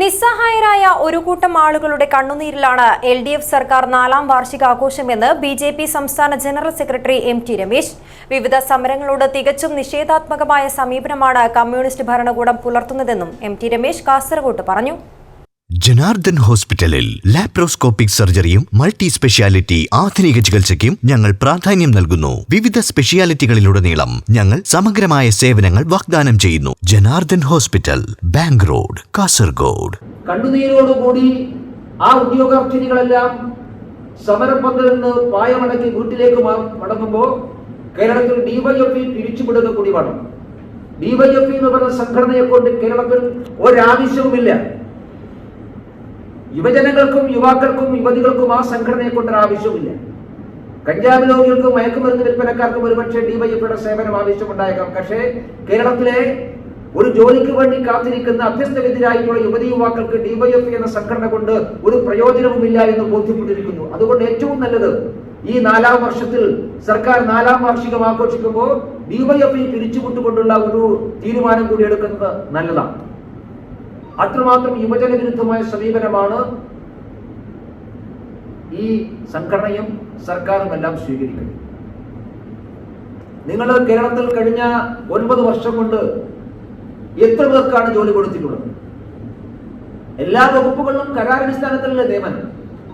നിസ്സഹായരായ ഒരു കൂട്ടം ആളുകളുടെ കണ്ണുനീരിലാണ് എൽ ഡി എഫ് സർക്കാർ നാലാം വാർഷികാഘോഷമെന്ന് ബി ജെ പി സംസ്ഥാന general secretary M T Ramesh. വിവിധ സമരങ്ങളോട് തികച്ചും നിഷേധാത്മകമായ സമീപനമാണ് കമ്മ്യൂണിസ്റ്റ് ഭരണകൂടം പുലർത്തുന്നതെന്നും എം ടി രമേശ് കാസർകോട്ട് പറഞ്ഞു. ജനാർദ്ദൻ ഹോസ്പിറ്റലിൽ ലാപ്രോസ്കോപ്പിക് സർജറിയും മൾട്ടി സ്പെഷ്യാലിറ്റി ആധുനിക ചികിത്സയ്ക്കും ഞങ്ങൾ പ്രാധാന്യം നൽകുന്നു. വിവിധ സ്പെഷ്യാലിറ്റികളിലുടനീളം ഞങ്ങൾ സമഗ്രമായ സേവനങ്ങൾ വാഗ്ദാനം ചെയ്യുന്നു. Janardhan hospital bank road Kasaragod. കണ്ണുനീരോടുകൂടി ആ ഉദ്യോഗാർത്ഥിനികളെല്ലാം സമരപ്പന്തിൽ നിന്ന് പായമടക്കി വീട്ടിലേക്ക് മടങ്ങുമ്പോൾ കേരളത്തിൽ ഡിവൈഎഫ്ഇ പിരിച്ചുവിടുക കൂടി വേണം ഡിവൈഎഫ്ഇ എന്ന് പറഞ്ഞ സംഘടനയെ കൊണ്ട് കേരളത്തിൽ ഒരാവശ്യവുമില്ല. യുവജനങ്ങൾക്കും യുവാക്കൾക്കും യുവതികൾക്കും ആ സംഘടനയെ കൊണ്ട് ആവശ്യമില്ല കഞ്ചാവ് രോഗികൾക്കും മയക്കുമരുന്ന് വിൽപ്പനക്കാർക്കും ഒരുപക്ഷെ ഡിവൈഎഫ്ഐയുടെ സേവനം ആവശ്യമുണ്ടായേക്കാം. പക്ഷേ കേരളത്തിലെ ഒരു ജോലിക്ക് വേണ്ടി കാത്തിരിക്കുന്ന അഭ്യസ്തവിദ്യരായിട്ടുള്ള യുവതി യുവാക്കൾക്ക് ഡിവൈഎഫ്ഐ എന്ന സംഘടന കൊണ്ട് ഒരു പ്രയോജനവുമില്ല എന്ന് ബോധ്യപ്പെട്ടിരിക്കുന്നു. അതുകൊണ്ട് ഏറ്റവും നല്ലത് ഈ നാലാം വർഷത്തിൽ സർക്കാർ നാലാം വാർഷികം ആഘോഷിക്കുമ്പോൾ ഡിവൈഎഫ്ഐ പിരിച്ചുവിട്ടുകൊണ്ടുള്ള ഒരു തീരുമാനം കൂടി എടുക്കുന്നത് നല്ലതാണ്. അത്രമാത്രം യുവജന വിരുദ്ധമായ സമീപനമാണ് ഈ സംഘടനയും സർക്കാരും എല്ലാം സ്വീകരിക്കുന്നത്. നിങ്ങൾ കേരളത്തിൽ കഴിഞ്ഞ ഒൻപത് വർഷം കൊണ്ട് എത്ര പേർക്കാണ് ജോലി കൊടുത്തിട്ടുള്ളത്? എല്ലാ വകുപ്പുകളിലും കരാറടിസ്ഥാനത്തിലുള്ള നിയമനം